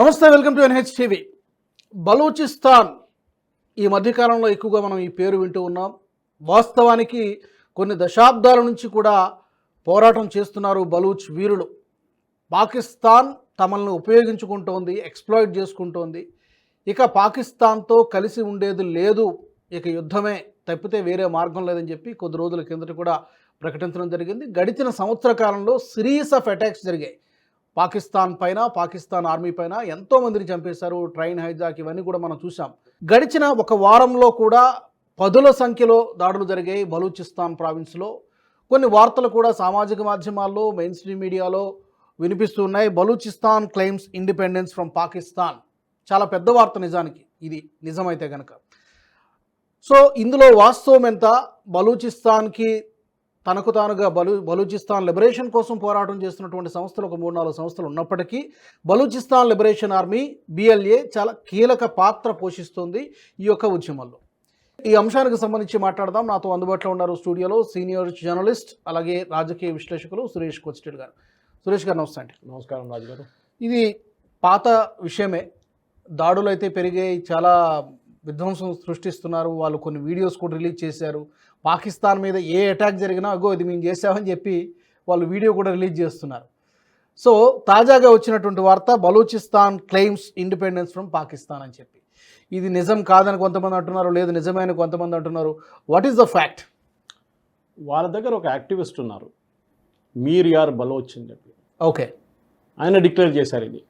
నమస్తే welcome to NH TV. Balochistan ఈ మధ్యకాలంలో ఎక్కువగా మనం ఈ పేరు వింటూ ఉన్నాం. వాస్తవానికి కొన్ని దశాబ్దాల నుంచి కూడా పోరాటం చేస్తున్నారు బలూచ్ వీరులు. పాకిస్తాన్ తమల్ని ఉపయోగించుకుంటోంది ఎక్స్ప్లాయిట్ చేసుకుంటోంది. ఇక పాకిస్తాన్తో కలిసి ఉండేది లేదు. ఇక యుద్ధమే తప్పితే వేరే మార్గం లేదని చెప్పి కొద్ది రోజుల కిందట కూడా ప్రకటించడం జరిగింది. గడిచిన సంవత్సర కాలంలో సిరీస్ ఆఫ్ అటాక్స్ జరిగాయి. పాకిస్తాన్ పైన పాకిస్తాన్ ఆర్మీ పైన ఎంతో మందిని చంపేశారు ట్రైన్ హైజాక్ ఇవన్నీ కూడా మనం చూసాం గడిచిన ఒక వారంలో కూడా పదుల సంఖ్యలో దాడులు జరిగాయి బలూచిస్తాన్ ప్రావిన్స్లో. కొన్ని వార్తలు కూడా సామాజిక మాధ్యమాల్లో మెయిన్ స్ట్రీమ్ మీడియాలో వినిపిస్తున్నాయి Balochistan claims independence from Pakistan. చాలా పెద్ద వార్త నిజానికి ఇది. నిజమైతే కనుక సో ఇందులో వాస్తవం ఎంత? బలూచిస్తాన్కి తనకు తానుగా బలు బలూచిస్తాన్ లిబరేషన్ కోసం పోరాటం చేస్తున్నటువంటి సంస్థలు ఒక మూడు నాలుగు సంస్థలు ఉన్నప్పటికీ బలూచిస్తాన్ లిబరేషన్ ఆర్మీ బిఎల్ఏ చాలా కీలక పాత్ర పోషిస్తుంది ఈ యొక్క ఉద్యమంలో. ఈ అంశానికి సంబంధించి మాట్లాడదాం. నాతో అందుబాటులో ఉన్నారు స్టూడియోలో సీనియర్ జర్నలిస్ట్ అలాగే రాజకీయ విశ్లేషకులు సురేష్ కొచ్చిటెల్ గారు. సురేష్ గారు నమస్తే అండి. నమస్కారం రాజు గారు ఇది పాత విషయమే. దాడులు అయితే పెరిగాయి. చాలా విధ్వంసం సృష్టిస్తున్నారు. వాళ్ళు కొన్ని వీడియోస్ కూడా రిలీజ్ చేశారు. పాకిస్తాన్ మీద ఏ అటాక్ జరిగినా అగో ఇది మేము చేసామని చెప్పి వాళ్ళు వీడియో కూడా రిలీజ్ చేస్తున్నారు. సో తాజాగా వచ్చినటువంటి వార్త Balochistan claims independence from Pakistan అని చెప్పి. ఇది నిజం కాదని కొంతమంది అంటున్నారు లేదు నిజమే అని కొంతమంది అంటున్నారు. వాట్ ఈస్ ద ఫ్యాక్ట్ వాళ్ళ దగ్గర ఒక యాక్టివిస్ట్ ఉన్నారు. మీర్ యార్ బలోచ్ అని చెప్పి. ఓకే. ఆయన డిక్లేర్ చేశారు ఇది.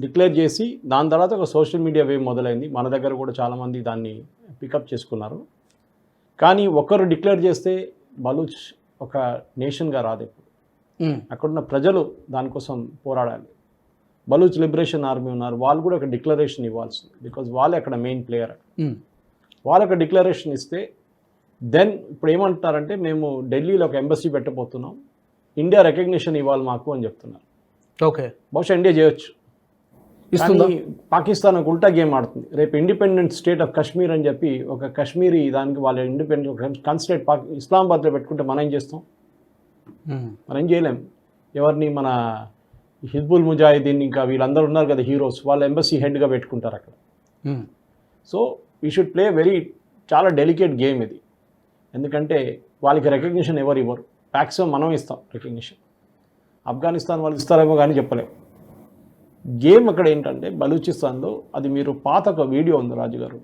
డిక్లేర్ చేసి దాని తర్వాత ఒక సోషల్ మీడియా వేవ్ మొదలైంది. మన దగ్గర కూడా చాలామంది దాన్ని పికప్ చేసుకున్నారు. కానీ ఒకరు డిక్లేర్ చేస్తే బలూచ్ ఒక నేషన్గా రాదు ఇప్పుడు అక్కడున్న ప్రజలు దానికోసం పోరాడాలి. బలూచ్ లిబరేషన్ ఆర్మీ ఉన్నారు వాళ్ళు కూడా ఒక డిక్లరేషన్ ఇవ్వాల్సింది. బికాజ్ వాళ్ళే అక్కడ మెయిన్ ప్లేయర్. వాళ్ళకి డిక్లరేషన్ ఇస్తే దెన్ ఇప్పుడు ఏమంటున్నారంటే మేము ఢిల్లీలో ఒక ఎంబసీ పెట్టబోతున్నాం. ఇండియా రికగ్నిషన్ ఇవ్వాలి మాకు అని చెప్తున్నారు. ఓకే. బహుశా ఇండియా చేయొచ్చు. ఇస్తుందా? పాకిస్తాన్ ఒక ఉల్టా గేమ్ ఆడుతుంది. రేపు ఇండిపెండెంట్ స్టేట్ ఆఫ్ కాశ్మీర్ అని చెప్పి ఒక కాశ్మీరీ దానికి వాళ్ళ ఇండిపెండెంట్ కన్స్టేట్ పాక్ ఇస్లామాబాద్లో పెట్టుకుంటే మనం ఏం చేస్తాం? మనం ఏం చేయలేం. ఎవరిని మన హిజ్బుల్ ముజాహిదీన్ ఇంకా వీళ్ళందరూ ఉన్నారు కదా హీరోస్ వాళ్ళ ఎంబసీ హెడ్గా పెట్టుకుంటారు అక్కడ. So we should play very చాలా డెలికేట్ గేమ్ ఇది. ఎందుకంటే వాళ్ళకి రికగ్నిషన్ ఎవరు ఇవ్వరు. మ్యాక్సిమం మనం ఇస్తాం రికగ్నిషన్ ఆఫ్ఘనిస్తాన్ వాళ్ళు ఇస్తారేమో కానీ చెప్పలేము గేమ్ అక్కడ ఏంటంటే బలూచిస్తాన్లో అది మీరు పాత ఒక వీడియో ఉంది రాజు గారు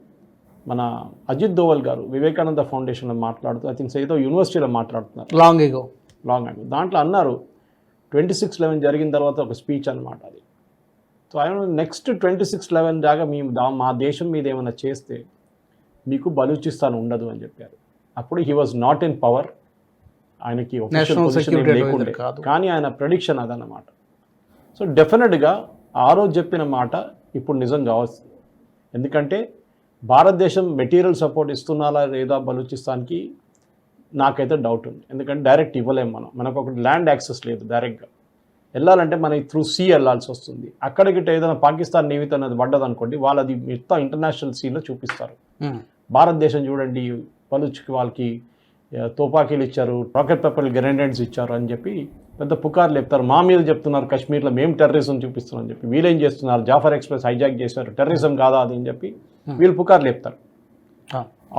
మన అజిత్ దోవల్ గారు వివేకానంద ఫౌండేషన్లో మాట్లాడుతూ ఐ థింక్ ఏదో యూనివర్సిటీలో మాట్లాడుతున్నారు. Long ago. లాంగ్ అండ్ దాంట్లో అన్నారు ట్వంటీ సిక్స్ లెవెన్ జరిగిన తర్వాత ఒక స్పీచ్ అనమాట అది. సో ఆయన నెక్స్ట్ ట్వంటీ సిక్స్ లెవెన్ దాకా దా మా దేశం మీద ఏమైనా చేస్తే మీకు బలూచిస్తాన్ ఉండదు అని చెప్పారు. అప్పుడు he was not in power. ఆయనకి లేకుండే. కానీ ఆయన ప్రొడిక్షన్ అదన్నమాట. సో డెఫినెట్గా ఆ రోజు చెప్పిన మాట ఇప్పుడు నిజం కావచ్చు. ఎందుకంటే భారతదేశం మెటీరియల్ సపోర్ట్ ఇస్తున్నారా లేదా బలూచిస్తాన్కి నాకైతే డౌట్ ఉంది. ఎందుకంటే డైరెక్ట్ ఇవ్వలేము మనం. మనకు ఒక ల్యాండ్ యాక్సెస్ లేదు డైరెక్ట్గా వెళ్ళాలంటే మనకి త్రూ సీ వెళ్ళాల్సి వస్తుంది. అక్కడికి ఏదైనా పాకిస్తాన్ నేవిత అనేది పడ్డది అనుకోండి వాళ్ళది మొత్తం ఇంటర్నేషనల్ సీలో చూపిస్తారు. భారతదేశం చూడండి పలుచుకి వాళ్ళకి తుపాకీలు ఇచ్చారు రాకెట్ పెప్పర్ గ్రెనేడ్స్ ఇచ్చారు అని చెప్పి పెద్ద పుకార్లు చెప్తారు మా మీద చెప్తున్నారు కాశ్మీర్లో మేము టెర్రరిజం చూపిస్తున్నాం అని చెప్పి. వీళ్ళేం చేస్తున్నారు? జాఫర్ ఎక్స్ప్రెస్ హైజాక్ చేశారు. టెర్రరిజం కాదా అది అని చెప్పి వీళ్ళు పుకార్లు చెప్తారు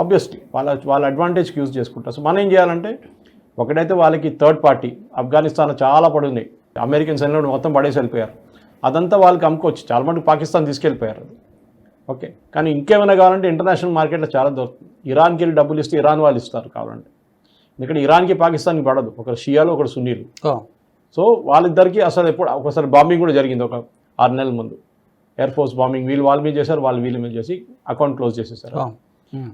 ఆబ్వియస్లీ వాళ్ళ వాళ్ళ అడ్వాంటేజ్కి యూజ్ చేసుకుంటారు. సో మనం ఏం చేయాలంటే ఒకటైతే వాళ్ళకి థర్డ్ పార్టీ ఆఫ్ఘనిస్తాన్ చాలా పడుంది అమెరికన్స్ ఎన్నో మొత్తం పడేసి వెళ్ళిపోయారు. అదంతా వాళ్ళకి అమ్ముకోవచ్చు. చాలా మటుకు పాకిస్తాన్ తీసుకెళ్ళిపోయారు అది. ఓకే? కానీ ఇంకేమైనా కావాలంటే ఇంటర్నేషనల్ మార్కెట్లో చాలా దొరుకుతుంది. ఇరాన్కి వెళ్ళి డబ్బులు ఇస్తే ఇరాన్ వాళ్ళు ఇస్తారు కావాలంటే. ఎందుకంటే ఇరాన్కి పాకిస్తాన్కి పడదు. ఒకరు షియాలు ఒకరు సున్నీలు. సో వాళ్ళిద్దరికి అసలు ఎప్పుడు ఒకసారి బాంబింగ్ కూడా జరిగింది ఒక ఆరు నెలల ముందు. ఎయిర్ ఫోర్స్ బాంబింగ్ వీళ్ళు వాళ్ళ మీద చేశారు వాళ్ళు వీళ్ళ మీద చేసి అకౌంట్ క్లోజ్ చేసేసారు.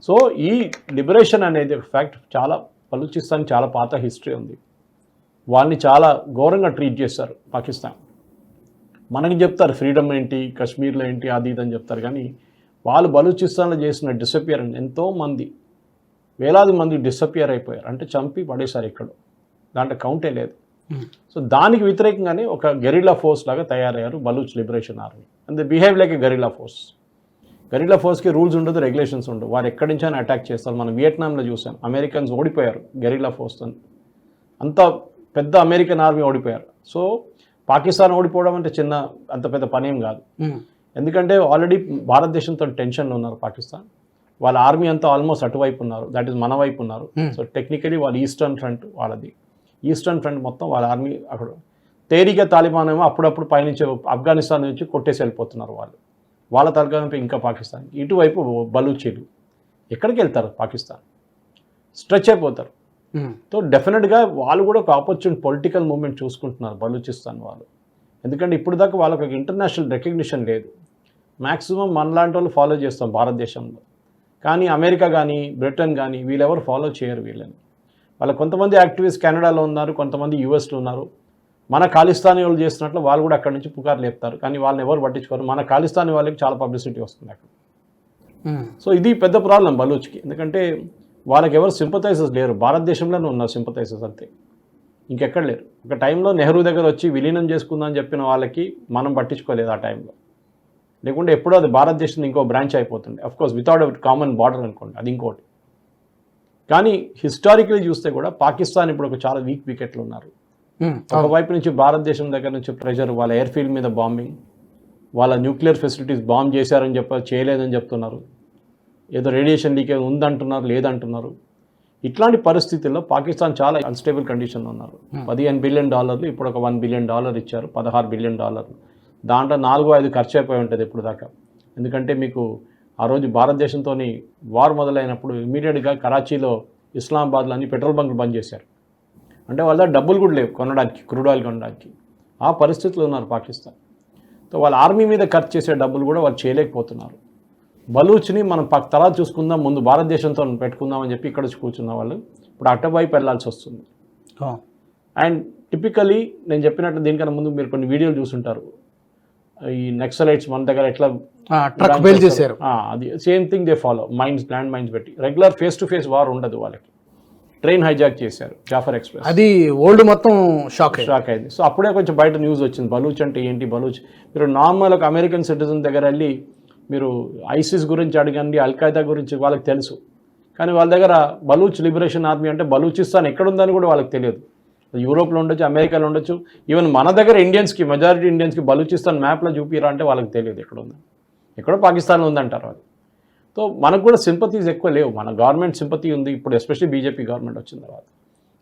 సో ఈ లిబరేషన్ అనేది ఒక ఫ్యాక్ట్ చాలా బలూచిస్తాన్ చాలా పాత హిస్టరీ ఉంది. వాళ్ళని చాలా ఘోరంగా ట్రీట్ చేస్తారు పాకిస్తాన్. మనకి చెప్తారు ఫ్రీడమ్ ఏంటి కాశ్మీర్లో ఏంటి అది ఇది అని చెప్తారు. కానీ వాళ్ళు బలూచిస్తాన్లో చేసిన డిసపియర్ ఎంతో మంది వేలాది మంది డిసపియర్ అయిపోయారు. అంటే చంపి పడేశారు ఇక్కడ. దాంట్లో కౌంటే లేదు. సో దానికి వ్యతిరేకంగానే ఒక గెరిలా ఫోర్స్ లాగా తయారయ్యారు Baloch Liberation Army and they behave like a guerrilla force guerrilla ఫోర్స్కి rules ఉండదు రెగ్యులేషన్స్ ఉండవు. వారు ఎక్కడి నుంచైనా అటాక్ చేస్తారు. మనం వియట్నాంలో చూసాం. అమెరికన్స్ ఓడిపోయారు గెరిలా ఫోర్స్తో అంత పెద్ద అమెరికన్ ఆర్మీ ఓడిపోయారు. సో పాకిస్తాన్ ఓడిపోవడం అంటే చిన్న అంత పెద్ద పనేం కాదు. ఉమ్, ఎందుకంటే ఆల్రెడీ భారతదేశంతో టెన్షన్లో ఉన్నారు పాకిస్తాన్. వాళ్ళ ఆర్మీ అంతా ఆల్మోస్ట్ అటువైపు ఉన్నారు. దట్ ఈస్ మన వైపు ఉన్నారు. Hmm. సో టెక్నికలీ వాళ్ళ ఈస్టర్న్ ఫ్రంట్ వాళ్ళది. ఈస్టర్న్ ఫ్రంట్ మొత్తం వాళ్ళ ఆర్మీ అక్కడ తేలిక తాలిబాన్ ఏమో అప్పుడప్పుడు పయనించే ఆఫ్ఘనిస్తాన్ నుంచి కొట్టేసి వెళ్ళిపోతున్నారు వాళ్ళు. వాళ్ళ తరగతి ఇంకా పాకిస్తాన్ ఇటువైపు బలూచీలు. ఎక్కడికి వెళ్తారు పాకిస్తాన్ స్ట్రెచ్ అయిపోతారు. సో డెఫినెట్గా వాళ్ళు కూడా ఒక ఆపర్చునిటీ పొలిటికల్ మూవ్మెంట్ చూసుకుంటున్నారు బలూచిస్తాన్ వాళ్ళు. ఎందుకంటే ఇప్పుడు దాకా వాళ్ళకి ఒక ఇంటర్నేషనల్ రికగ్నిషన్ లేదు. మ్యాక్సిమం మనలాంటి వాళ్ళు ఫాలో చేస్తాం భారతదేశంలో. కానీ అమెరికా కానీ బ్రిటన్ కానీ వీళ్ళెవరు ఫాలో చేయరు వీళ్ళని. వాళ్ళ కొంతమంది యాక్టివిస్ట్ కెనడాలో ఉన్నారు కొంతమంది యూఎస్లో ఉన్నారు. మన ఖాళిస్తానీ వాళ్ళు చేస్తున్నట్లు వాళ్ళు కూడా అక్కడ నుంచి పుకారు లేపుతారు. కానీ వాళ్ళని ఎవరు పట్టించుకోరు. మన ఖాళిస్తానీ వాళ్ళకి చాలా పబ్లిసిటీ వస్తుంది అక్కడ. ఉమ్, సో ఇది పెద్ద ప్రాబ్లం బలూచ్కి. ఎందుకంటే వాళ్ళకి ఎవరు సింపతైజర్స్ లేరు. భారతదేశంలోనే ఉన్నారు సింపతైజర్స్ అంతే. ఇంకెక్కడ లేరు. ఒక టైంలో నెహ్రూ దగ్గర వచ్చి విలీనం చేసుకుందాం చెప్పిన వాళ్ళకి మనం పట్టించుకోలేదు ఆ టైంలో లేకుంటే ఎప్పుడో అది భారతదేశం ఇంకో బ్రాంచ్ అయిపోతుంది. Of course without common border అనుకోండి అది ఇంకోటి. కానీ హిస్టారికలీ చూస్తే కూడా పాకిస్తాన్ ఇప్పుడు ఒక చాలా వీక్ వికెట్లు ఉన్నారు. ఉమ్, ఒకవైపు నుంచి భారతదేశం దగ్గర నుంచి ప్రెషర్ వాళ్ళ ఎయిర్ ఫీల్డ్ మీద బాంబింగ్ వాళ్ళ న్యూక్లియర్ ఫెసిలిటీస్ బాంబ్ చేశారని చెప్ప చేయలేదని చెప్తున్నారు. ఏదో రేడియేషన్ లీకేజ్ ఉందంటున్నారు లేదంటున్నారు. ఇట్లాంటి పరిస్థితుల్లో పాకిస్తాన్ చాలా అన్స్టేబుల్ కండిషన్లో ఉన్నారు. పదిహేను బిలియన్ డాలర్లు ఇప్పుడు ఒక వన్ బిలియన్ డాలర్ ఇచ్చారు పదహారు బిలియన్ డాలర్లు. దాంట్లో నాలుగు ఐదు ఖర్చు అయిపోయి ఉంటుంది ఇప్పుడు దాకా. ఎందుకంటే మీకు ఆ రోజు భారతదేశంతో వార్ మొదలైనప్పుడు ఇమీడియట్గా కరాచీలో ఇస్లామాబాద్లో అన్ని పెట్రోల్ బంకులు బంద్ చేశారు. అంటే వాళ్ళ డబ్బులు కూడా లేవు కొనడానికి క్రూడ్ ఆయిల్ కొనడానికి. ఆ పరిస్థితిలో ఉన్నారు పాకిస్తాన్. సో వాళ్ళ ఆర్మీ మీద ఖర్చు చేసే డబ్బులు కూడా వాళ్ళు చేయలేకపోతున్నారు. బలూచ్ని మనం పక్క తర్వాత చూసుకుందాం ముందు భారతదేశంతో పెట్టుకుందాం అని చెప్పి ఇక్కడ కూర్చున్న వాళ్ళు ఇప్పుడు అటువైపు వెళ్ళాల్సి వస్తుంది. అండ్ టిపికలీ నేను చెప్పినట్టు దీనికన్నా ముందు మీరు కొన్ని వీడియోలు చూసుంటారు. ఈ నెక్సలైట్స్ మన దగ్గర ఎట్లా ట్రక్ బెయిల్ చేశారు. అది same thing they follow mines land mines పెట్టి. Regular face to face war ఉండదు వాళ్ళకి. ట్రైన్ హైజాక్ చేశారు జాఫర్ ఎక్స్ప్రెస్ అది ఓల్డ్ మొత్తం షాక్ షాక్ అయింది. సో అప్పుడే కొంచెం బయట న్యూస్ వచ్చింది బలూచ్ అంటే ఏంటి బలూచ్? మీరు నార్మల్ ఒక అమెరికన్ సిటిజన్ దగ్గర వెళ్ళి మీరు ఐసిస్ గురించి అడగండి అల్ఖైదా గురించి వాళ్ళకి తెలుసు. కానీ వాళ్ళ దగ్గర బలూచ్ లిబరేషన్ ఆర్మీ అంటే బలూచిస్తాన్ ఎక్కడుందని కూడా వాళ్ళకి తెలియదు. యూరోప్లో ఉండొచ్చు అమెరికాలో ఉండొచ్చు. ఈవెన్ మన దగ్గర ఇండియన్స్కి మెజారిటీ ఇండియన్స్కి బలూచిస్తాన్ మ్యాప్లో చూపిరా అంటే వాళ్ళకి తెలియదు ఎక్కడ ఉంది. ఎక్కడో పాకిస్తాన్లో ఉందంటారు వాళ్ళు. సో మనకు కూడా సింపతీస్ ఎక్కువ లేవు. మన గవర్నమెంట్ సింపతి ఉంది. ఇప్పుడు ఎస్పెషల్లీ బీజేపీ గవర్నమెంట్ వచ్చిన తర్వాత.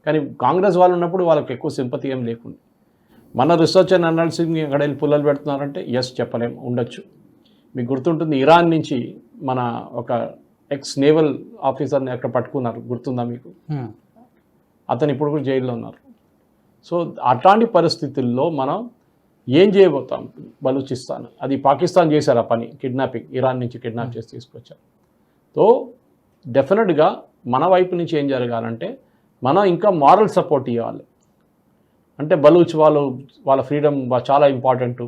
కానీ కాంగ్రెస్ వాళ్ళు ఉన్నప్పుడు వాళ్ళకి ఎక్కువ సింపతి ఏం లేకుండా. మన రీసెర్చ్ అండ్ అనాలిసిస్ అక్కడ వెళ్ళి పుల్లలు పెడుతున్నారంటే ఎస్ చెప్పలేము ఉండొచ్చు. మీకు గుర్తుంటుంది ఇరాన్ నుంచి మన ఒక ఎక్స్ నేవల్ ఆఫీసర్ని అక్కడ పట్టుకున్నారు. గుర్తుందా మీకు? ఉమ్, అతను ఇప్పుడు కూడా జైల్లో ఉన్నారు. సో అట్లాంటి పరిస్థితుల్లో మనం ఏం చేయబోతాం? బలూచిస్తాన్. అది పాకిస్తాన్ చేశారు ఆ పని కిడ్నాపింగ్. ఇరాన్ నుంచి కిడ్నాప్ చేసి తీసుకొచ్చారు. సో డెఫినెట్గా మన వైపు నుంచి ఏం జరగాలంటే మనం ఇంకా మారల్ సపోర్ట్ ఇవ్వాలి. అంటే బలూచ్ వాళ్ళు వాళ్ళ ఫ్రీడమ్ చాలా ఇంపార్టెంట్.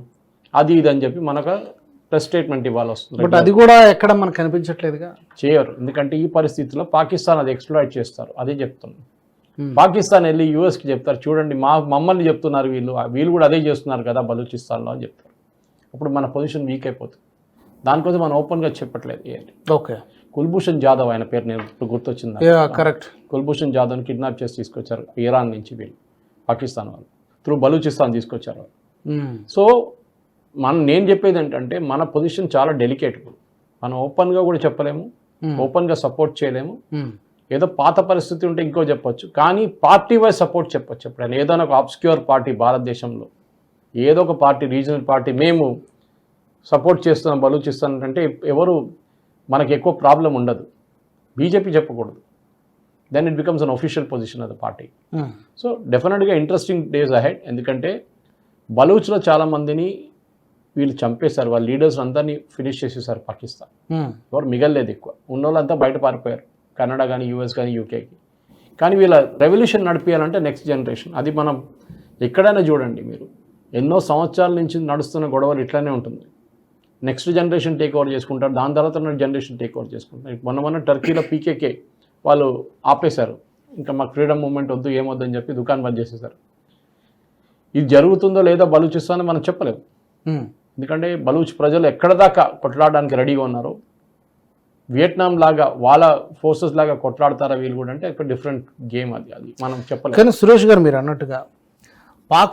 అది ఇది అని చెప్పి మనకు ప్రెస్ స్టేట్మెంట్ ఇవ్వాలి వస్తుంది. బట్ అది కూడా ఎక్కడ మనకు కనిపించట్లేదుగా? చేయరు. ఎందుకంటే ఈ పరిస్థితిలో పాకిస్తాన్ అది ఎక్స్ప్లాయిట్ చేస్తారు. అదే చెప్తున్నాను. పాకిస్తాన్ వెళ్ళి యూఎస్కి చెప్తారు చూడండి మా మమ్మల్ని చెప్తున్నారు వీళ్ళు. వీళ్ళు కూడా అదే చేస్తున్నారు కదా బలూచిస్తాన్లో అని చెప్తారు. అప్పుడు మన పొజిషన్ వీక్ అయిపోతుంది. దానికోసం మనం ఓపెన్గా చెప్పట్లేదు ఏంటి ఓకే. కుల్భూషణ్ జాదవ్ ఆయన పేరు నేను ఇప్పుడు గుర్తొచ్చింది. కరెక్ట్ కుల్భూషణ్ జాదవ్ని కిడ్నాప్ చేసి తీసుకొచ్చారు ఇరాన్ నుంచి వీళ్ళు పాకిస్తాన్ వాళ్ళు. త్రూ బలూచిస్తాన్ తీసుకొచ్చారు వాళ్ళు. సో మనం నేను చెప్పేది ఏంటంటే మన పొజిషన్ చాలా డెలికేట్ మనం ఓపెన్గా కూడా చెప్పలేము. ఓపెన్గా సపోర్ట్ చేయలేము. ఏదో పాత పరిస్థితి ఉంటే ఇంకో చెప్పొచ్చు. కానీ పార్టీ వైజ్ సపోర్ట్ చెప్పొచ్చు ఎప్పుడైనా. ఏదైనా ఒక అబ్స్క్యూర్ పార్టీ భారతదేశంలో. ఏదో ఒక పార్టీ రీజనల్ పార్టీ మేము సపోర్ట్ చేస్తున్నాం బలూచిస్తాన్ అంటే ఎవరు మనకి ఎక్కువ ప్రాబ్లం ఉండదు. బీజేపీ చెప్పకూడదు. Then it becomes unofficial position of the party so డెఫినెట్గా ఇంట్రెస్టింగ్ డేస్ అహెడ్ ఎందుకంటే బలూచ్లో చాలామందిని వీళ్ళు చంపేశారు. వాళ్ళ లీడర్స్ అందరినీ ఫినిష్ చేసేసారు పాకిస్తాన్. ఎవరు మిగలలేదు ఎక్కువ ఉన్న వాళ్ళంతా బయట పారిపోయారు. కెనడా కానీ యూఎస్ కానీ యూకేకి కానీ వీళ్ళ రెవల్యూషన్ నడిపించాలంటే నెక్స్ట్ జనరేషన్. అది మనం ఎక్కడైనా చూడండి మీరు. ఎన్నో సంవత్సరాల నుంచి నడుస్తున్న గొడవలు ఇట్లానే ఉంటుంది. నెక్స్ట్ జనరేషన్ టేక్ ఓవర్ చేసుకుంటారు. దాని తర్వాత జనరేషన్ టేక్ ఓవర్ చేసుకుంటారు. మొన్న మొన్న టర్కీలో పీకేకే వాళ్ళు ఆపేశారు. ఇంకా మాకు ఫ్రీడమ్ మూమెంట్ వద్దు ఏమొద్దు అని చెప్పి దుకాణం బంద్ చేసేసారు ఇది జరుగుతుందో లేదో బలూచిస్తానో మనం చెప్పలేము. ఎందుకంటే బలూచ్ ప్రజలు ఎక్కడ దాకా కొట్లాడడానికి రెడీగా ఉన్నారు వియట్నాం లాగా వాళ్ళ ఫోర్సెస్ లాగా కొట్లాడతారా వీళ్ళు కూడా అంటే డిఫరెంట్ గేమ్ అది అది మనం చెప్పలేదు కానీ సురేష్ గారు మీరు అన్నట్టుగా పాక్